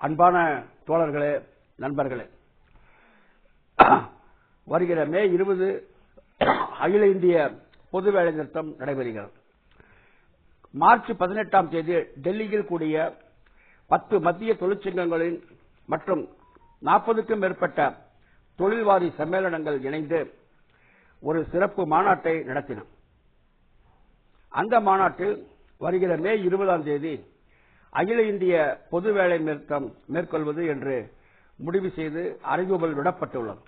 அன்பான தோழர்களே நண்பர்களே. வருகிற மே இருபது அகில இந்திய பொது வேலை நிறுத்தம் நடைபெறுகிறது. மார்ச் பதினெட்டாம் தேதி டெல்லியில் கூடிய பத்து மத்திய தொழிற்சங்கங்களின் மற்றும் நாற்பதுக்கும் மேற்பட்ட தொழில்வாரி சம்மேளனங்கள் இணைந்து ஒரு சிறப்பு மாநாட்டை நடத்தின அந்த மாநாட்டில் வருகிற மே இருபதாம் தேதி அகில இந்திய பொது வேலை நிறுத்தம் மேற்கொள்வது என்று முடிவு செய்து அறிவிப்பல் விடப்பட்டுள்ளது.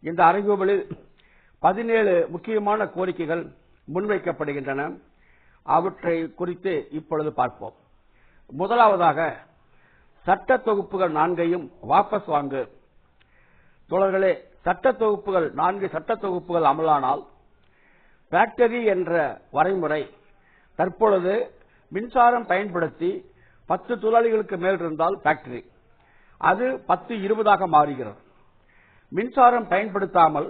இந்த அறிவிப்பலில் பதினேழு முக்கியமான கோரிக்கைகள் முன்வைக்கப்படுகின்றன. அவற்றை குறித்து இப்பொழுது பார்ப்போம். முதலாவதாக சட்ட தொகுப்புகள் நான்கையும் வாபஸ் வாங்கு. தோழர்களே சட்ட தொகுப்புகள் நான்கு சட்ட தொகுப்புகள் அமலானால் ஃபேக்டரி என்ற வரைமுறை தற்பொழுது மின்சாரம் பயன்படுத்தி பத்து தொழிலாளிகளுக்கு மேல் இருந்தால் ஃபேக்டரி அது பத்து இருபதாக மாறுகிறது. மின்சாரம் பயன்படுத்தாமல்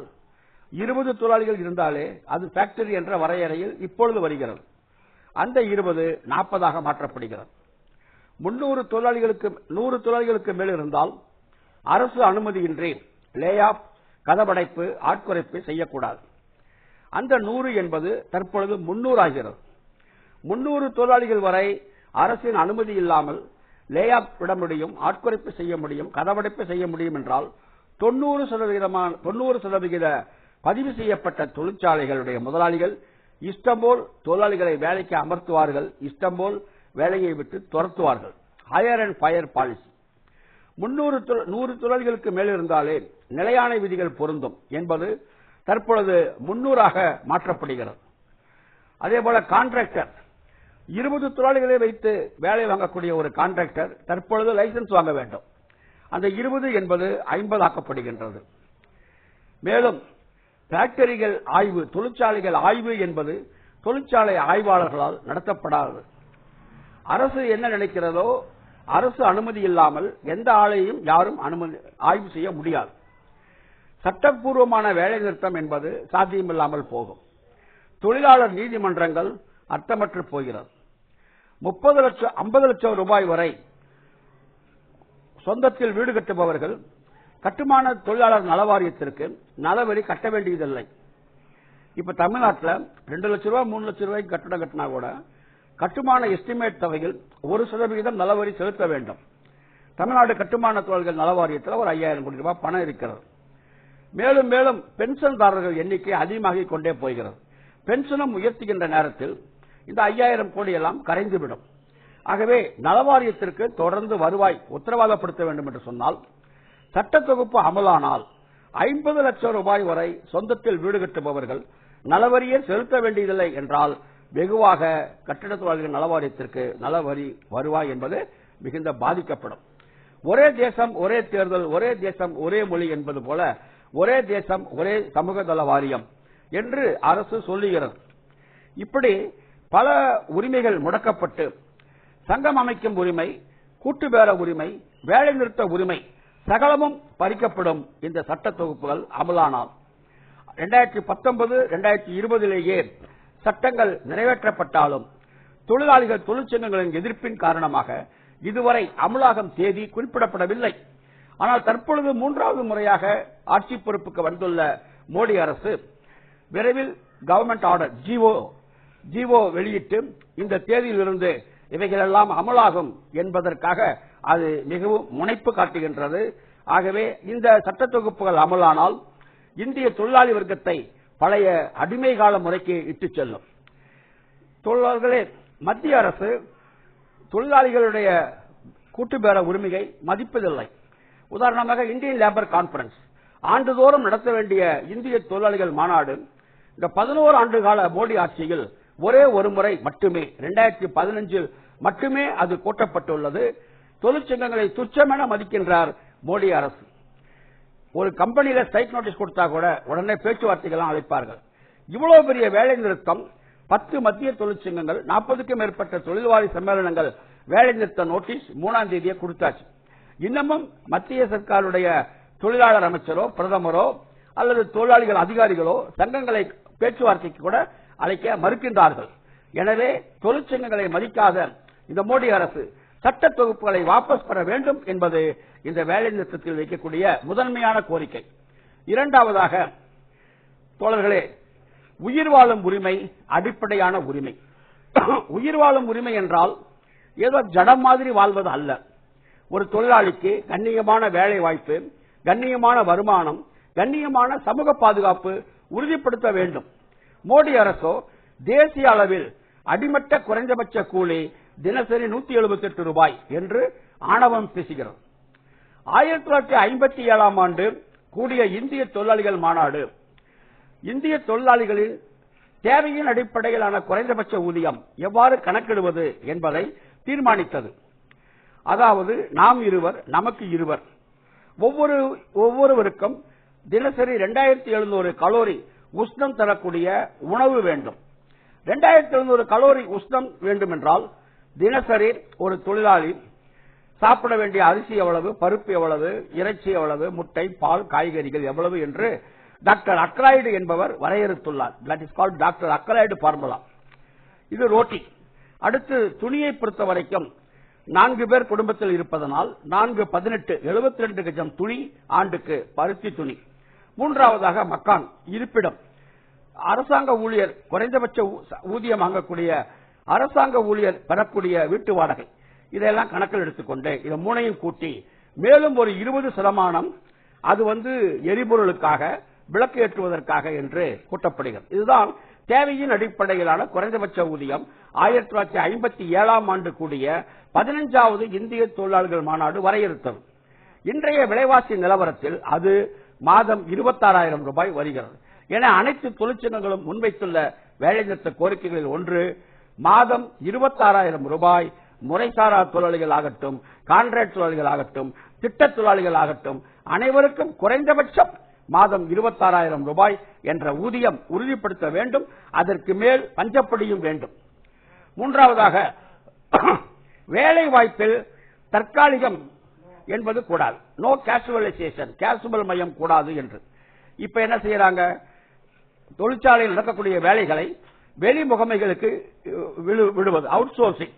இருபது தொழிலாளிகள் இருந்தாலே அது ஃபேக்டரி என்ற வரையறையில் இப்பொழுது வருகிறது. அந்த இருபது நாற்பதாக மாற்றப்படுகிறது. முன்னூறு தொழிலாளிகளுக்கு நூறு தொழிலாளிகளுக்கு மேல் இருந்தால் அரசு அனுமதியின்றி லே ஆஃப் கதவடைப்பு ஆட்குறைப்பு செய்யக்கூடாது. அந்த நூறு என்பது தற்பொழுது முன்னூறு ஆகிறது முன்னூறு தொழிலாளிகள் வரை அரசின் அனுமதி இல்லாமல் லே ஆஃப் விட முடியும் ஆட்குறைப்பு செய்ய முடியும் கதவடைப்பு செய்ய முடியும் என்றால் தொண்ணூறு சதவிகிதமான தொண்ணூறு சதவிகித பதிவு செய்யப்பட்ட தொழிற்சாலைகளுடைய முதலாளிகள் இஷ்டம்போல் தொழிலாளிகளை வேலைக்கு அமர்த்துவார்கள் இஷ்டம்போல் வேலையை விட்டு துரத்துவார்கள். ஹையர் அண்ட் ஃபயர் பாலிசி முன்னூறு நூறு தொழில்களுக்கு மேல் இருந்தாலே நிலையான விதிகள் பொருந்தும் என்பது தற்பொழுது முன்னூறாக மாற்றப்படுகிறது. அதேபோல கான்ட்ராக்டர் இருபது தொழிலாளிகளை வைத்து வேலை வாங்கக்கூடிய ஒரு கான்ட்ராக்டர் தற்பொழுது லைசன்ஸ் வாங்க வேண்டும். அந்த இருபது என்பது ஐம்பது ஆக்கப்படுகின்றது. மேலும் ஃபேக்டரிகள் ஆய்வு தொழிற்சாலைகள் ஆய்வு என்பது தொழிற்சாலை ஆய்வாளர்களால் நடத்தப்படாது. அரசு என்ன நினைக்கிறதோ அரசு அனுமதி இல்லாமல் எந்த ஆலையும் யாரும் அனுமதி ஆய்வு செய்ய முடியாது. சட்டப்பூர்வமான வேலை நிறுத்தம் என்பது சாத்தியமில்லாமல் போகும். தொழிலாளர் நீதிமன்றங்கள் அர்த்தமற்று போகிறது. முப்பது லட்சம் ஐம்பது லட்சம் ரூபாய் வரை சொந்தத்தில் வீடு கட்டுபவர்கள் கட்டுமான தொழிலாளர் நலவாரியத்திற்கு நலவரி கட்ட வேண்டியதில்லை. இப்ப தமிழ்நாட்டில் ரெண்டு லட்சம் ரூபாய் மூணு லட்சம் ரூபாய்க்கு கட்டடம் கட்டினா கூட கட்டுமான எஸ்டிமேட் தொகையில் ஒரு சதவிகிதம் நலவரி செலுத்த வேண்டும். தமிழ்நாடு கட்டுமான தொழில்கள் நலவாரியத்தில் ஒரு ஐயாயிரம் கோடி ரூபாய் பணம் இருக்கிறது. மேலும் மேலும் பென்ஷன்தாரர்கள் எண்ணிக்கை அதிகமாகிக் கொண்டே போகிறது. பென்ஷனும் உயர்த்துகின்ற நேரத்தில் இந்த ஐயாயிரம் கோடி எல்லாம் கரைந்துவிடும். ஆகவே நலவாரியத்திற்கு தொடர்ந்து வருவாய் உத்தரவாதப்படுத்த வேண்டும் என்று சொன்னால் சட்ட தொகுப்பு அமலானால் ஐம்பது லட்சம் ரூபாய் வரை சொந்தத்தில் வீடு கட்டுபவர்கள் நலவரியே செலுத்த வேண்டியதில்லை என்றால் வெகுவாக கட்டிட தொழிலாளர்கள் நலவாரியத்திற்கு நலவரி வருவாய் என்பது மிகுந்த பாதிக்கப்படும். ஒரே தேசம் ஒரே தேர்தல் ஒரே தேசம் ஒரே மொழி என்பது போல ஒரே தேசம் ஒரே சமூக நல வாரியம் என்று அரசு சொல்லுகிறது. இப்படி பல உரிமைகள் முடக்கப்பட்டு சங்கம் அமைக்கும் உரிமை கூட்டு பேர உரிமை வேலை நிறுத்த உரிமை சகலமும் பறிக்கப்படும் இந்த சட்ட தொகுப்புகள் அமலானால் இரண்டாயிரத்தி பத்தொன்பது இரண்டாயிரத்தி இருபதிலேயே சட்டங்கள் நிறைவேற்றப்பட்டாலும் தொழிலாளிகள் தொழிற்சங்கங்களின் எதிர்ப்பின் காரணமாக இதுவரை அமலாகும் தேதி குறிப்பிடப்படவில்லை. ஆனால் தற்பொழுது மூன்றாவது முறையாக ஆட்சி பொறுப்புக்கு வந்துள்ள மோடி அரசு விரைவில் கவர்மெண்ட் ஆர்டர் ஜிஓ ஜிஓ வெளியிட்டு இந்த தேதியிலிருந்து இவைகளெல்லாம் அமலாகும் என்பதற்காக அது மிகவும் முனைப்பு காட்டுகின்றது. ஆகவே இந்த சட்ட தொகுப்புகள் அமலானால் இந்திய தொழிலாளி வர்க்கத்தை பழைய அடிமை கால முறைக்கு இட்டுச் செல்லும். தொழிலாளர்களே மத்திய அரசு தொழிலாளிகளுடைய கூட்டுப்பேர உரிமையை மதிப்பதில்லை. உதாரணமாக இந்தியன் லேபர் கான்பரன்ஸ். ஆண்டுதோறும் நடத்த வேண்டிய இந்திய தொழிலாளிகள் மாநாடு இந்த பதினோரு ஆண்டு கால மோடி ஆட்சியில் ஒரே ஒரு முறை மட்டுமே இரண்டாயிரத்தி பதினஞ்சில் மட்டுமே அது கூட்டப்பட்டுள்ளது. தொழிற்சங்கங்களை துச்சமென மதிக்கின்றார் மோடி அரசு. ஒரு கம்பெனியில ஸ்ட்ரைக் நோட்டீஸ் கொடுத்தா கூட உடனே பேச்சுவார்த்தைகள்லாம் அழைப்பார்கள். இவ்வளவு பெரிய வேலை நிறுத்தம் பத்து மத்திய தொழிற்சங்கங்கள் நாற்பதுக்கும் மேற்பட்ட தொழில்வாரி சம்மேளனங்கள் வேலை நிறுத்த நோட்டீஸ் மூணாம் தேதியை கொடுத்தாச்சு. இன்னமும் மத்திய சர்க்காருடைய தொழிலாளர் அமைச்சரோ பிரதமரோ அல்லது தொழிலாளிகள் அதிகாரிகளோ சங்கங்களை பேச்சுவார்த்தைக்கு கூட அழைக்க மறுக்கின்றார்கள். எனவே தொழிற்சங்கங்களை மதிக்காத இந்த மோடி அரசு சட்ட தொகுப்புகளை வாபஸ் பெற வேண்டும் என்பது இந்த வேலை நிறுத்தத்தில் வைக்கக்கூடிய முதன்மையான கோரிக்கை. இரண்டாவதாக தோழர்களே உயிர் வாழும் உரிமை அடிப்படையான உரிமை. உயிர் வாழும் உரிமை என்றால் ஏதோ ஜடம் மாதிரி வாழ்வது அல்ல. ஒரு தொழிலாளிக்கு கண்ணியமான வேலை வாய்ப்பு கண்ணியமான வருமானம் கண்ணியமான சமூக பாதுகாப்பு உறுதிப்படுத்த வேண்டும். மோடி அரசோ தேசிய அளவில் அடிமட்ட குறைந்தபட்ச கூலி தினசரி நூத்தி எழுபத்தி எட்டு ரூபாய் என்று ஆணவம் பேசுகிறது. ஆயிரத்தி தொள்ளாயிரத்தி ஐம்பத்தி ஏழாம் ஆண்டு கூடிய இந்திய தொழிலாளிகள் மாநாடு. இந்திய தொழிலாளிகளின் தேவையின் அடிப்படையிலான குறைந்தபட்ச ஊதியம் எவ்வாறு கணக்கிடுவது என்பதை தீர்மானித்தது. அதாவது நாம் இருவர் நமக்கு இருவர். ஒவ்வொரு ஒவ்வொருவருக்கும் தினசரி இரண்டாயிரத்தி எழுநூறு கலோரி உஷ்ணம் தரக்கூடிய உணவு வேண்டும். இரண்டாயிரத்தி எழுநூறு கலோரி உஷ்ணம் வேண்டும் என்றால் தினசரி ஒரு தொழிலாளி சாப்பிட வேண்டிய அரிசி எவ்வளவு பருப்பு எவ்வளவு இறைச்சி எவ்வளவு முட்டை பால் காய்கறிகள் எவ்வளவு என்று டாக்டர் அக்ராய்டு என்பவர் வரையறுத்துள்ளார். That is called doctor Aykroyd formula இது ரோட்டி. அடுத்து துணியை பொறுத்த வரைக்கும் நான்கு பேர் குடும்பத்தில் இருப்பதனால் நான்கு பதினெட்டு எழுபத்தி ரெண்டு கஜம் துணி ஆண்டுக்கு பருத்தி துணி. மூன்றாவதாக மக்கான் இருப்பிடம். அரசாங்க ஊழியர் குறைந்தபட்ச ஊதியம் வாங்கக்கூடிய அரசாங்க ஊழியர் பெறக்கூடிய வீட்டு வாடகை. இதையெல்லாம் கணக்கில் எடுத்துக்கொண்டு இதை மூனையும் கூட்டி மேலும் ஒரு இருபது சதமானம் அது வந்து எரிபொருளுக்காக விளக்கு ஏற்றுவதற்காக என்று கூட்டப்படுகிறது. இதுதான் தேவையின் அடிப்படையிலான குறைந்தபட்ச ஊதியம். ஆயிரத்தி தொள்ளாயிரத்தி ஐம்பத்தி ஏழாம் ஆண்டு கூடிய பதினஞ்சாவது இந்திய தொழிலாளர்கள் மாநாடு வரையறுத்தது. இன்றைய விலைவாசி நிலவரத்தில் அது மாதம் இருபத்தாறாயிரம் ரூபாய் வருகிறது. என அனைத்து தொழிற்சங்கங்களும் முன்வைத்துள்ள வேலைநிறுத்த கோரிக்கைகளில் ஒன்று மாதம் இருபத்தாறாயிரம் ரூபாய் முறைசாரா தொழிலாளிகள் ஆகட்டும் கான்ட்ராக்ட் தொழிலாளிகள் ஆகட்டும் திட்ட தொழிலாளிகள் ஆகட்டும் அனைவருக்கும் குறைந்தபட்சம் மாதம் இருபத்தாறாயிரம் ரூபாய் என்ற ஊதியம் உறுதிப்படுத்த வேண்டும். அதற்கு மேல் பஞ்சப்படியும் வேண்டும். மூன்றாவதாக வேலை வாய்ப்பில் தற்காலிகம் என்பது கூடாது. நோ கேஷுவலைசேஷன் கேஷுவல் மையம் கூடாது என்று. இப்ப என்ன செய்யறாங்க? தொழிற்சாலையில் நடக்கக்கூடிய வேலைகளை வெளி முகமைகளுக்கு விடுவது outsourcing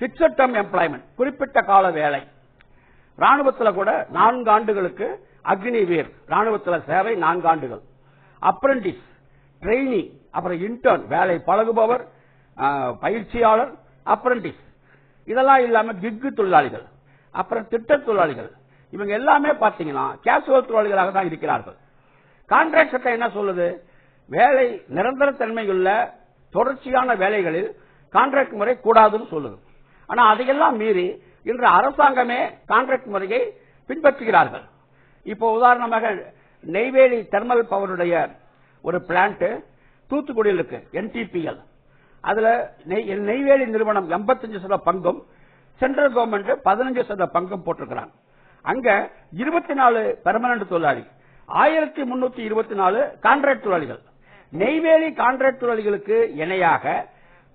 fixed term employment குறிப்பிட்ட கால வேலை. ராணுவத்தில் கூட நான்கு ஆண்டுகளுக்கு அக்னி வீர் ராணுவத்தில் சேவை நான்கு ஆண்டுகள் அப்ரண்டிஸ் ட்ரெயினி அப்புறம் இன்டர்ன் வேலை பழகுபவர் பயிற்சியாளர் அப்ரண்டிஸ் இதெல்லாம் இல்லாமல் கிக்கு தொழிலாளிகள். அப்புறம் திட்ட தொழிலாளிகள். இவங்க எல்லாமே பாத்தீங்கன்னா கேசுவல் தொழிலாளிகளாக தான் இருக்கிறார்கள். கான்ட்ராக்ட் சட்டம் என்ன சொல்லுது? வேலை நிரந்தர தன்மையுள்ள தொடர்ச்சியான வேலைகளில் கான்ட்ராக்ட் முறை கூடாதுன்னு சொல்லுது. ஆனா அதையெல்லாம் மீறி இன்று அரசாங்கமே கான்ட்ராக்ட் முறையை பின்பற்றுகிறார்கள். இப்போ உதாரணமாக நெய்வேலி தெர்மல் பவருடைய ஒரு பிளான்ட் தூத்துக்குடியில் இருக்கு என்டிபிஎல் அதுல நெய்- நெய்வேலி நிறுவனம் எண்பத்தஞ்சு சதவீத பங்கும் சென்ட்ரல் கவர்மெண்ட் பதினஞ்சு சத பங்கம் போட்டிருக்கிறாங்க. அங்க இருபத்தி நாலு பெர்மனன்ட் தொழிலாளி ஆயிரத்தி முன்னூத்தி இருபத்தி நாலு கான்ட்ராக்ட் தொழிலாளிகள். நெய்வேலி கான்ட்ராக்ட் தொழிலாளிகளுக்கு இணையாக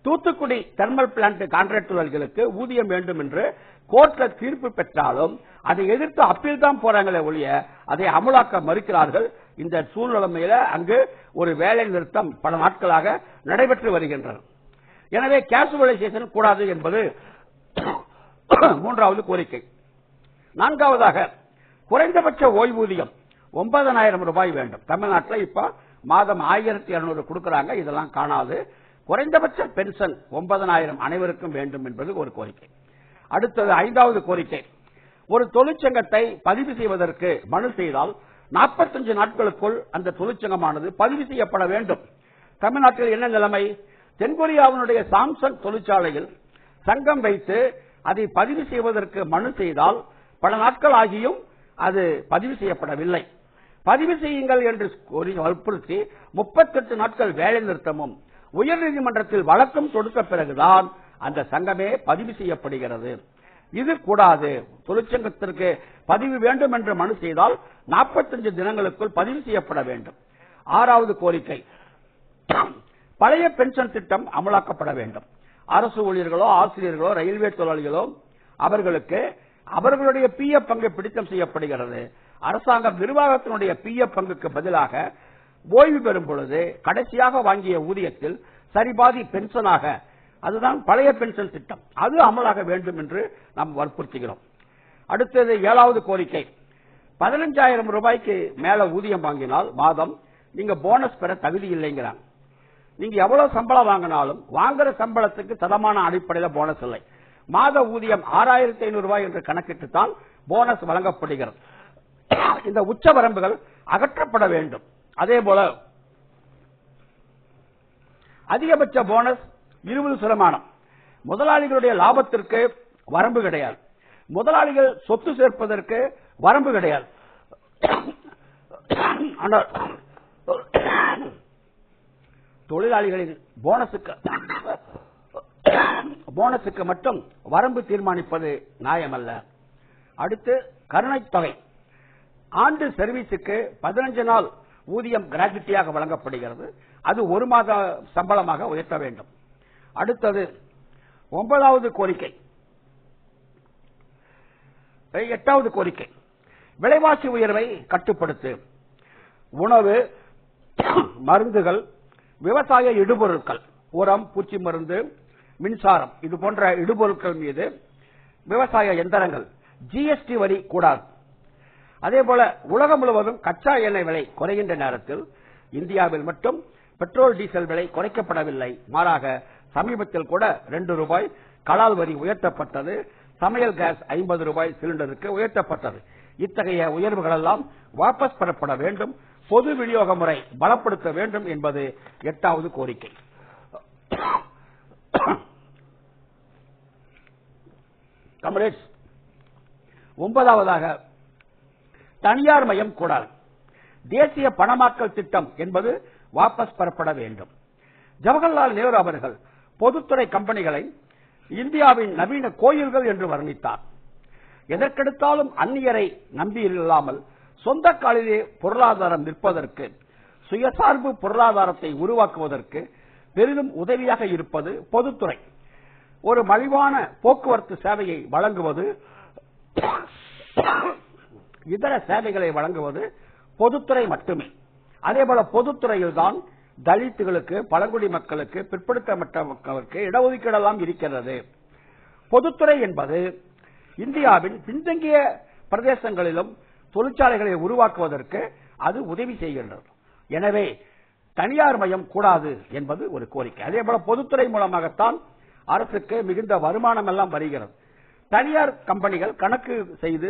தூத்துக்குடி தெர்மல் பிளான்ட் கான்ட்ராக்ட் தொழிலாளிகளுக்கு ஊதியம் வேண்டும் என்று கோர்ட்ல தீர்ப்பு பெற்றாலும் அதை எதிர்த்து அப்பீல் தான் போறாங்களே ஒழிய அதை அமலாக்க மறுக்கிறார்கள். இந்த சூழ்நிலைமையில அங்கு ஒரு வேலை நிறுத்தம் பல நாட்களாக நடைபெற்று வருகின்றன. எனவே கேசுவலைசேஷன் கூடாது என்பது மூன்றாவது கோரிக்கை. நான்காவதாக குறைந்தபட்ச ஓய்வூதியம் ஒன்பதனாயிரம் ரூபாய் வேண்டும். தமிழ்நாட்டில் இப்ப மாதம் ஆயிரத்தி இருநூறு கொடுக்கறாங்க இதெல்லாம் காணாது. குறைந்தபட்ச பென்ஷன் ஒன்பதனாயிரம் அனைவருக்கும் வேண்டும் என்பது ஒரு கோரிக்கை. அடுத்தது ஐந்தாவது கோரிக்கை. ஒரு தொழிற்சங்கத்தை பதிவு செய்வதற்கு மனு செய்தால் 45 நாட்களுக்குள் அந்த தொழிற்சங்கமானது பதிவு செய்யப்பட வேண்டும். தமிழ்நாட்டில் என்ன நிலைமை? தென்கொரியாவினுடைய சாம்சங் தொழிற்சாலையில் சங்கம் வைத்து அதை பதிவு செய்வதற்கு மனு செய்தால் பல நாட்கள் ஆகியும் அது பதிவு செய்யப்படவில்லை. பதிவு செய்யுங்கள் என்று வற்புறுத்தி முப்பத்தெட்டு நாட்கள் வேலை நிறுத்தமும் உயர்நீதிமன்றத்தில் வழக்கம் தொடுத்த பிறகுதான் அந்த சங்கமே பதிவு செய்யப்படுகிறது. இது கூடாது. தொழிற்சங்கத்திற்கு பதிவு வேண்டும் என்று மனு செய்தால் 45 தினங்களுக்குள் பதிவு செய்யப்பட வேண்டும். ஆறாவது கோரிக்கை பழைய பென்ஷன் திட்டம் அமலாக்கப்பட வேண்டும். அரசு ஊழியர்களோ ஆசிரியர்களோ ரயில்வே தொழிலாளிகளோ அவர்களுக்கு அவர்களுடைய பிஎஃப் பங்கு பிடித்தம் செய்யப்படுகிறது. அரசாங்கம் நிர்வாகத்தினுடைய பிஎஃப் பங்குக்கு பதிலாக ஓய்வு பெறும் பொழுது கடைசியாக வாங்கிய ஊதியத்தில் சரிபாதி பென்ஷனாக அதுதான் பழைய பென்ஷன் திட்டம். அது அமலாக வேண்டும் என்று நாம் வற்புறுத்துகிறோம். அடுத்தது ஏழாவது கோரிக்கை. பதினஞ்சாயிரம் ரூபாய்க்கு மேல ஊதியம் வாங்கினால் மாதம் நீங்க போனஸ் பெற தகுதி இல்லைங்கிறாங்க. நீங்க எவ்வளவு சம்பளம் வாங்கினாலும் வாங்குற சம்பளத்துக்கு சதமான அடிப்படையில் போனஸ் இல்லை. மாத ஊதியம் ஆறாயிரத்தி ஐநூறு ரூபாய் என்று கணக்கிட்டு தான் போனஸ் வழங்கப்படுகிறது. இந்த உச்ச வரம்புகள் அகற்றப்பட வேண்டும். அதே போல அதிகபட்ச போனஸ் இருபது சதமானம். முதலாளிகளுடைய லாபத்திற்கு வரம்பு கிடையாது. முதலாளிகள் சொத்து சேர்ப்பதற்கு வரம்பு கிடையாது. ஆனால் தொழிலாளிகளின் போனஸுக்கு போனஸுக்கு மட்டும் வரம்பு தீர்மானிப்பது நியாயமல்ல. அடுத்து கருணைத் தொகை. ஆண்டு சர்வீஸுக்கு பதினஞ்சு நாள் ஊதியம் கிராஜுவிட்டியாக வழங்கப்படுகிறது. அது ஒரு மாத சம்பளமாக உயர்த்த வேண்டும். அடுத்தது ஒன்பதாவது கோரிக்கை. எட்டாவது கோரிக்கை. விலைவாசி உயர்வை கட்டுப்படுத்து. உணவு மருந்துகள் விவசாய இடுபொருட்கள் உரம் பூச்சி மருந்து மின்சாரம் இது போன்ற இடுபொருட்கள் மீது விவசாய எந்திரங்கள் ஜிஎஸ்டி வரி கூடாது. அதே போல உலகம் முழுவதும் கச்சா எண்ணெய் விலை குறைகின்ற நேரத்தில் இந்தியாவில் மட்டும் பெட்ரோல் டீசல் விலை குறைக்கப்படவில்லை. மாறாக சமீபத்தில் கூட ரெண்டு ரூபாய் கலால் வரி உயர்த்தப்பட்டது. சமையல் கேஸ் ஐம்பது ரூபாய் சிலிண்டருக்கு உயர்த்தப்பட்டது. இத்தகைய உயர்வுகள் எல்லாம் வாபஸ் பெறப்பட வேண்டும். பொது விநியோக முறை பலப்படுத்த வேண்டும் என்பது எட்டாவது கோரிக்கை. கமரேட்ஸ் ஒன்பதாவதாக தனியார் மயம் கூடாது. தேசிய பணமாக்கல் திட்டம் என்பது வாபஸ் பெறப்பட வேண்டும். ஜவஹர்லால் நேரு அவர்கள் பொதுத்துறை கம்பெனிகளை இந்தியாவின் நவீன கோயில்கள் என்று வர்ணித்தார். எதற்கெடுத்தாலும் அந்நியரை நம்பியில்லாமல் சொந்த காலிலே பொருளாதாரம் நிற்பதற்கு சுயசார்பு பொருளாதாரத்தை உருவாக்குவதற்கு பெரிதும் உதவியாக இருப்பது பொதுத்துறை. ஒரு மலிவான போக்குவரத்து சேவையை வழங்குவது இதர சேவைகளை வழங்குவது பொதுத்துறை மட்டுமே. அதேபோல பொதுத்துறையில் தான் தலித்துகளுக்கு பழங்குடி மக்களுக்கு பிற்படுத்தப்பட்ட மக்களுக்கு இடஒதுக்கீடெல்லாம் இருக்கிறது. பொதுத்துறை என்பது இந்தியாவின் பின்தங்கிய பிரதேசங்களிலும் தொழிற்சாலைகளை உருவாக்குவதற்கு அது உதவி செய்கின்றது. எனவே தனியார் மயம் கூடாது என்பது ஒரு கோரிக்கை. அதே போல பொதுத்துறை மூலமாகத்தான் அரசுக்கு மிகுந்த வருமானம் எல்லாம் வருகிறது. தனியார் கம்பெனிகள் கணக்கு செய்து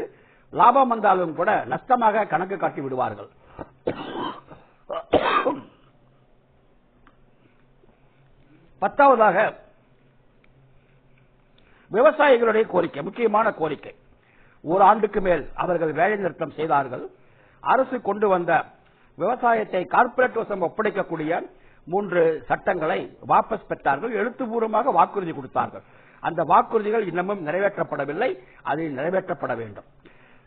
லாபம் வந்தாலும் கூட நஷ்டமாக கணக்கு காட்டி விடுவார்கள். பத்தாவதாக விவசாயிகளுடைய கோரிக்கை முக்கியமான கோரிக்கை. ஒரு ஆண்டுக்கு மேல் அவர்கள் வேலை நிறுத்தம் செய்தார்கள். அரசு கொண்டு வந்த விவசாயத்தை கார்பரேட் வசம் ஒப்படைக்கக்கூடிய மூன்று சட்டங்களை வாபஸ் பெற்றார்கள். எழுத்துப்பூர்வமாக வாக்குறுதி கொடுத்தார்கள். அந்த வாக்குறுதிகள் இன்னமும் நிறைவேற்றப்படவில்லை. அது நிறைவேற்றப்பட வேண்டும்.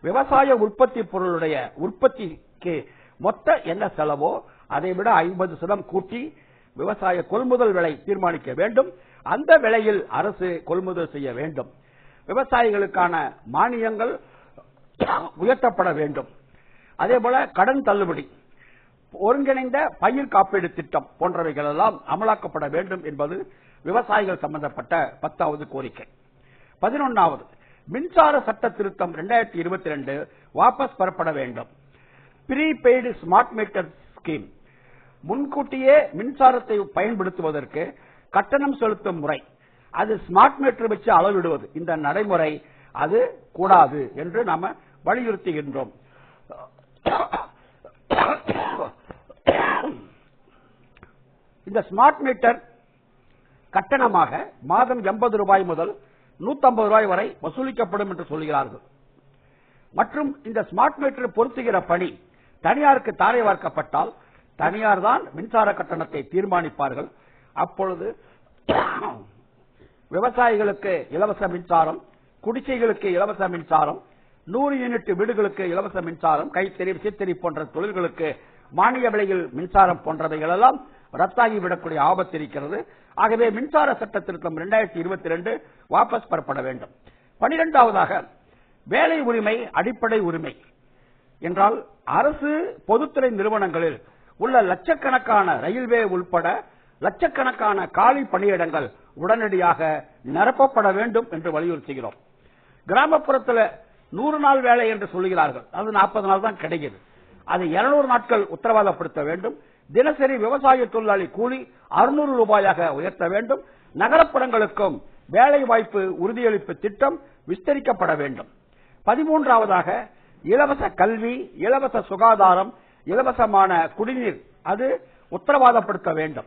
விவசாய உற்பத்தி பொருளுடைய உற்பத்திக்கு மொத்த என்ன செலவோ அதை விட ஐம்பது சதம் கூட்டி விவசாய கொள்முதல் விலை தீர்மானிக்க வேண்டும். அந்த விலையில் அரசு கொள்முதல் செய்ய வேண்டும். விவசாயிகளுக்கான மானியங்கள் உயர்த்தப்பட வேண்டும். அதே போல கடன் தள்ளுபடி ஒருங்கிணைந்த பயிர் காப்பீடு திட்டம் போன்றவைகள் எல்லாம் அமலாக்கப்பட வேண்டும் என்பது விவசாயிகள் சம்பந்தப்பட்ட பத்தாவது கோரிக்கை. பதினொன்னாவது மின்சார சட்ட திருத்தம் இரண்டாயிரத்தி இருபத்தி ரெண்டு வாபஸ் பெறப்பட வேண்டும். ப்ரீபெய்டு ஸ்மார்ட் மீட்டர் ஸ்கீம் முன்கூட்டியே மின்சாரத்தை பயன்படுத்துவதற்கு கட்டணம் செலுத்தும் முறை. அது ஸ்மார்ட் மீட்டர் வச்சு அளவிடுவது. இந்த நடைமுறை அது கூடாது என்று நாம வலியுறுத்துகின்றோம். இந்த ஸ்மார்ட் மீட்டர் கட்டணமாக மாதம் எண்பது ரூபாய் முதல் நூத்தம்பது ரூபாய் வரை வசூலிக்கப்படும் என்று சொல்கிறார்கள். மற்றும் இந்த ஸ்மார்ட் மீட்டர் பொருத்துகிற பணி தனியாருக்கு தாரை வார்க்கப்பட்டால் தனியார் தான் மின்சார கட்டணத்தை தீர்மானிப்பார்கள். அப்பொழுது விவசாயிகளுக்கு இலவச மின்சாரம் குடிசைகளுக்கு இலவச மின்சாரம் நூறு யூனிட் வீடுகளுக்கு இலவச மின்சாரம் கைத்தறி சித்தறி போன்ற தொழில்களுக்கு மானிய விலையில் மின்சாரம் போன்றவைகள் எல்லாம் ரத்தாகி விடக்கூடிய ஆபத்து இருக்கிறது. ஆகவே மின்சார சட்ட திருத்தம் இரண்டாயிரத்தி இருபத்தி ரெண்டு வாபஸ் பெறப்பட வேண்டும். பனிரெண்டாவதாக வேலை உரிமை அடிப்படை உரிமை. என்றால் அரசு பொதுத்துறை நிறுவனங்களில் உள்ள லட்சக்கணக்கான ரயில்வே உள்பட லட்சக்கணக்கான காலி பணியிடங்கள் உடனடியாக நிரப்பப்பட வேண்டும் என்று வலியுறுத்துகிறோம். கிராமப்புறத்தில் நூறு நாள் வேலை என்று சொல்லுகிறார்கள். அது நாற்பது நாள் தான் கிடைக்குது. அது இருநூறு நாட்கள் உத்தரவாதப்படுத்த வேண்டும். தினசரி விவசாய தொழிலாளி கூலி அறுநூறு ரூபாயாக உயர்த்த வேண்டும். நகரப்புறங்களுக்கும் வேலை வாய்ப்பு உறுதியளிப்பு திட்டம் விஸ்தரிக்கப்பட வேண்டும். பதிமூன்றாவதாக இலவச கல்வி இலவச சுகாதாரம் இலவசமான குடிநீர் அது உத்தரவாதப்படுத்த வேண்டும்.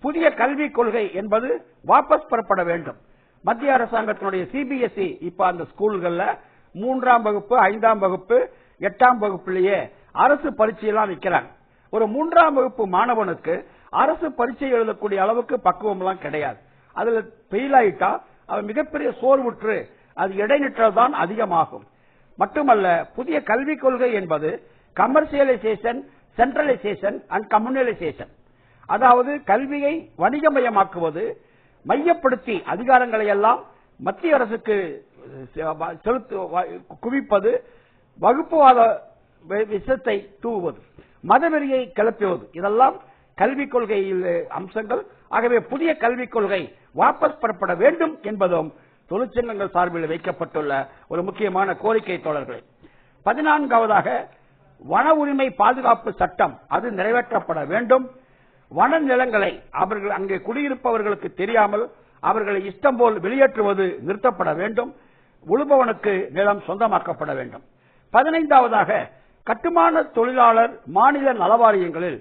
புதிய கல்விக் கொள்கை என்பது வாபஸ் பெறப்பட வேண்டும். மத்திய அரசாங்கத்தினுடைய சிபிஎஸ்இ இப்ப அந்த ஸ்கூல்கள்ல மூன்றாம் வகுப்பு ஐந்தாம் வகுப்பு எட்டாம் வகுப்புலயே அரசு பரீட்சையெல்லாம் வைக்கிறாங்க. ஒரு மூன்றாம் வகுப்பு மாணவனுக்கு அரசு பரீட்சை எழுதக்கூடிய அளவுக்கு பக்குவம் எல்லாம் கிடையாது. அதுல ஃபெயில் ஆயிட்டா அவன் மிகப்பெரிய சோர்வுற்று அது இடைநிற்றல் தான் அதிகமாகும். மட்டுமல்ல புதிய கல்விக் கொள்கை என்பது கமர்சியலைசேஷன் சென்ட்ரலைசேஷன் அண்ட் கம்யூனலைசேஷன் அதாவது கல்வியை வணிகமயமாக்குவது மையப்படுத்தி அதிகாரங்களை எல்லாம் மத்திய அரசுக்கு செலுத்து குவிப்பது வகுப்புவாத விஷத்தை தூவுவது மதவெறியை கிளப்புவது இதெல்லாம் கல்விக் கொள்கையில் அம்சங்கள். ஆகவே புதிய கல்விக் கொள்கை வாபஸ் பெறப்பட வேண்டும் என்பதும் தொழிற்சங்கங்கள் சார்பில் வைக்கப்பட்டுள்ள ஒரு முக்கியமான கோரிக்கை தோழர்களே. பதினான்காவதாக வன உரிமை பாதுகாப்பு சட்டம் அது நிறைவேற்றப்பட வேண்டும். வன நிலங்களை அவர்கள் அங்கே குடியிருப்பவர்களுக்கு தெரியாமல் அவர்களை இஷ்டம் போல் வெளியேற்றுவது நிறுத்தப்பட வேண்டும். உழுபவனுக்கு நிலம் சொந்தமாக்கப்பட வேண்டும். பதினைந்தாவதாக கட்டுமான தொழிலாளர் மாநில நலவாரியங்களில்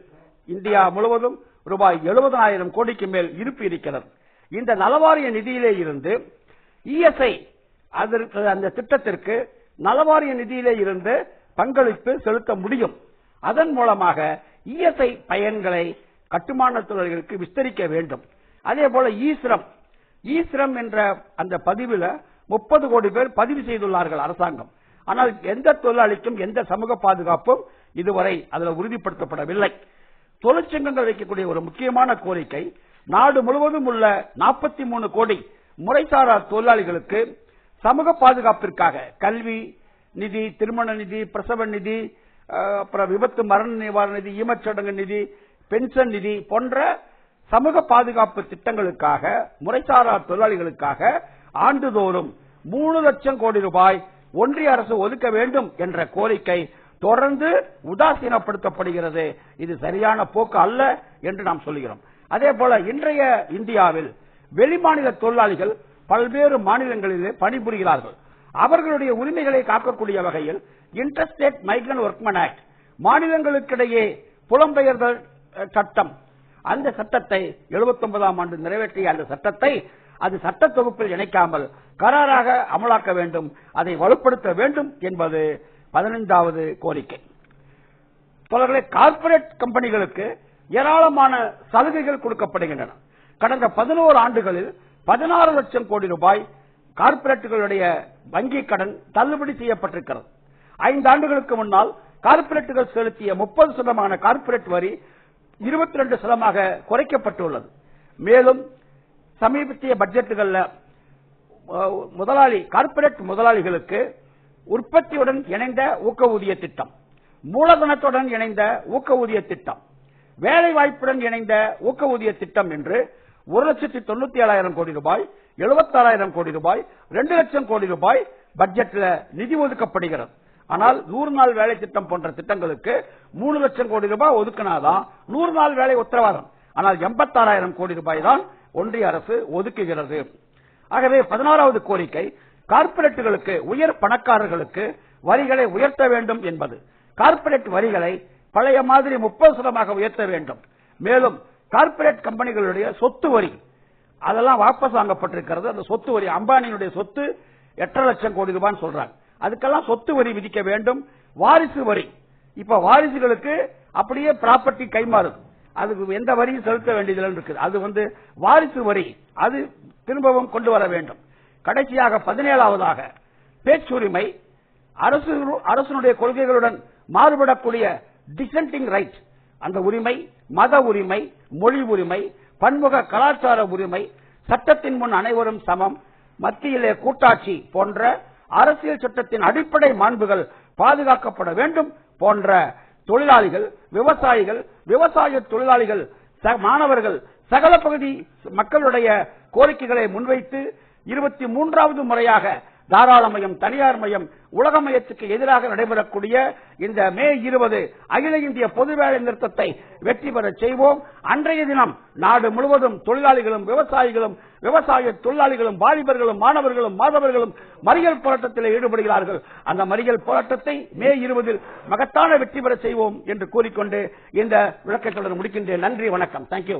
இந்தியா முழுவதும் ரூபாய் எழுபதாயிரம் கோடிக்கு மேல் இருப்பு இருக்கிறது. இந்த நலவாரிய நிதியிலே இருந்து இஎஸ்ஐ அதற்கு அந்த திட்டத்திற்கு நலவாரிய நிதியிலே இருந்து பங்களிப்பு செலுத்த முடியும். அதன் மூலமாக இஎஸ்ஐ பயன்களை கட்டுமான தொழில்களுக்கு விஸ்தரிக்க வேண்டும். அதே போல ஈஸ்ரம். ஈஸ்ரம் என்ற அந்த பதிவுல முப்பது கோடி பேர் பதிவு செய்துள்ளார்கள் அரசாங்கம். ஆனால் எந்த தொழிலாளிக்கும் எந்த சமூக பாதுகாப்பும் இதுவரை அதில் உறுதிப்படுத்தப்படவில்லை. தொழிற்சங்கங்கள் வைக்கக்கூடிய ஒரு முக்கியமான கோரிக்கை நாடு முழுவதும் உள்ள நாற்பத்தி மூணு கோடி முறைசாரா தொழிலாளிகளுக்கு சமூக பாதுகாப்பிற்காக கல்வி நிதி திருமண நிதி பிரசவ நிதி அப்புறம் விபத்து மரண நிவாரண நிதி ஈமச்சடங்கு நிதி பென்ஷன் நிதி போன்ற சமூக பாதுகாப்பு திட்டங்களுக்காக முறைசாரா தொழிலாளிகளுக்காக ஆண்டுதோறும் மூணு லட்சம் கோடி ரூபாய் ஒன்றிய அரசு ஒதுக்க வேண்டும் என்ற கோரிக்கை தொடர்ந்து உதாசீனப்படுத்தப்படுகிறது. இது சரியான போக்கு அல்ல என்று நாம் சொல்லுகிறோம். அதே போல இன்றைய இந்தியாவில் வெளிமாநில தொழிலாளிகள் பல்வேறு மாநிலங்களிலே பணிபுரிகிறார்கள். அவர்களுடைய உரிமைகளை காக்கக்கூடிய வகையில் இன்டர்ஸ்டேட் மைக்ரண்ட் ஒர்க்மன் ஆக்ட் மாநிலங்களுக்கிடையே புலம்பெயர்தல் சட்டம். அந்த சட்டத்தை எழுபத்தி ஒன்பதாம் ஆண்டு நிறைவேற்றிய அந்த சட்டத்தை அது சட்ட தொகுப்பில் இணைக்காமல் கராராக அமலாக்க வேண்டும் அதை வலுப்படுத்த வேண்டும் என்பது பதினைந்தாவது கோரிக்கை. தொடர்களை கார்பரேட் கம்பெனிகளுக்கு ஏராளமான சலுகைகள் கொடுக்கப்படுகின்றன. கடந்த பதினோரு ஆண்டுகளில் பதினாறு லட்சம் கோடி ரூபாய் கார்பரேட்டுகளுடைய வங்கிக் கடன் தள்ளுபடி செய்யப்பட்டிருக்கிறது. ஐந்து ஆண்டுகளுக்கு முன்னால் கார்பரேட்டுகள் செலுத்திய முப்பது சதமான கார்பரேட் வரி இருபத்தி ரெண்டு சதமாக குறைக்கப்பட்டுள்ளது. மேலும் சமீபத்திய பட்ஜெட்டுகளில் முதலாளி கார்ப்பரேட் முதலாளிகளுக்கு உற்பத்தியுடன் இணைந்த ஊக்க ஊதிய திட்டம் மூலதனத்துடன் இணைந்த ஊக்க ஊதிய திட்டம் வேலை வாய்ப்புடன் இணைந்த ஊக்க ஊதிய திட்டம் என்று ஒரு லட்சத்தி தொண்ணூத்தி ஏழாயிரம் கோடி ரூபாய் எழுபத்தாறாயிரம் கோடி ரூபாய் ரெண்டு லட்சம் கோடி ரூபாய் பட்ஜெட்ல நிதி ஒதுக்கப்படுகிறது. ஆனால் நூறு நாள் வேலை திட்டம் போன்ற திட்டங்களுக்கு மூணு லட்சம் கோடி ரூபாய் ஒதுக்கினாதான் நூறு நாள் வேலை உத்தரவாதம். ஆனால் எண்பத்தாறாயிரம் கோடி ரூபாய் தான் ஒன்றிய அரசு ஒதுக்குகிறது. ஆகவே பதினாறாவது கோரிக்கை கார்ப்பரேட்டுகளுக்கு உயர் பணக்காரர்களுக்கு வரிகளை உயர்த்த வேண்டும் என்பது. கார்ப்பரேட் வரிகளை பழைய மாதிரி முப்பது சதமாக உயர்த்த வேண்டும். மேலும் கார்ப்பரேட் கம்பெனிகளுடைய சொத்து வரி அதெல்லாம் வாபஸ் வாங்கப்பட்டிருக்கிறது. அந்த சொத்து வரி அம்பானியினுடைய சொத்து எட்டரை லட்சம் கோடி ரூபாய் சொல்றாங்க. அதுக்கெல்லாம் சொத்து வரி விதிக்க வேண்டும். வாரிசு வரி. இப்ப வாரிசுகளுக்கு அப்படியே ப்ராப்பர்ட்டி கைமாறுது அதுக்கு எந்த வரியும் செலுத்த வேண்டியதில்லை இருக்குது. அது வந்து வாரிசு வரி. அது திரும்பவும் கொண்டு வர வேண்டும். கடைசியாக பதினேழாவதாக பேச்சுரிமை அரசு அரசனுடைய கொள்கைகளுடன் மாறுபடக்கூடிய டிசென்டிங் ரைட் அந்த உரிமை மத உரிமை மொழி உரிமை பன்முக கலாச்சார உரிமை சட்டத்தின் முன் அனைவரும் சமம். மத்தியிலே கூட்டாட்சி போன்ற அரசியல் சட்டத்தின் அடிப்படை மாண்புகள் பாதுகாக்கப்பட வேண்டும் போன்ற தொழிலாளிகள் விவசாயிகள் விவசாய தொழிலாளிகள் மாணவர்கள் சகல பகுதி மக்களுடைய கோரிக்கைகளை முன்வைத்து இருபத்தி மூன்றாவது முறையாக தாராளமயம் தனியார் மயம் உலகமயத்துக்கு எதிராக நடைபெறக்கூடிய இந்த மே இருபது அகில இந்திய பொது வேலை நிறுத்தத்தை வெற்றி பெற செய்வோம். அன்றைய தினம் நாடு முழுவதும் தொழிலாளிகளும் விவசாயிகளும் விவசாய தொழிலாளிகளும் வாலிபர்களும் மாணவர்களும் மாதவர்களும் மறியல் போராட்டத்தில் ஈடுபடுகிறார்கள். அந்த மறியல் போராட்டத்தை மே இருபதில் மகத்தான வெற்றி பெற செய்வோம் என்று கூறிக்கொண்டு இந்த விளக்கத்துடன் முடிக்கின்றேன். நன்றி வணக்கம். தேங்க்யூ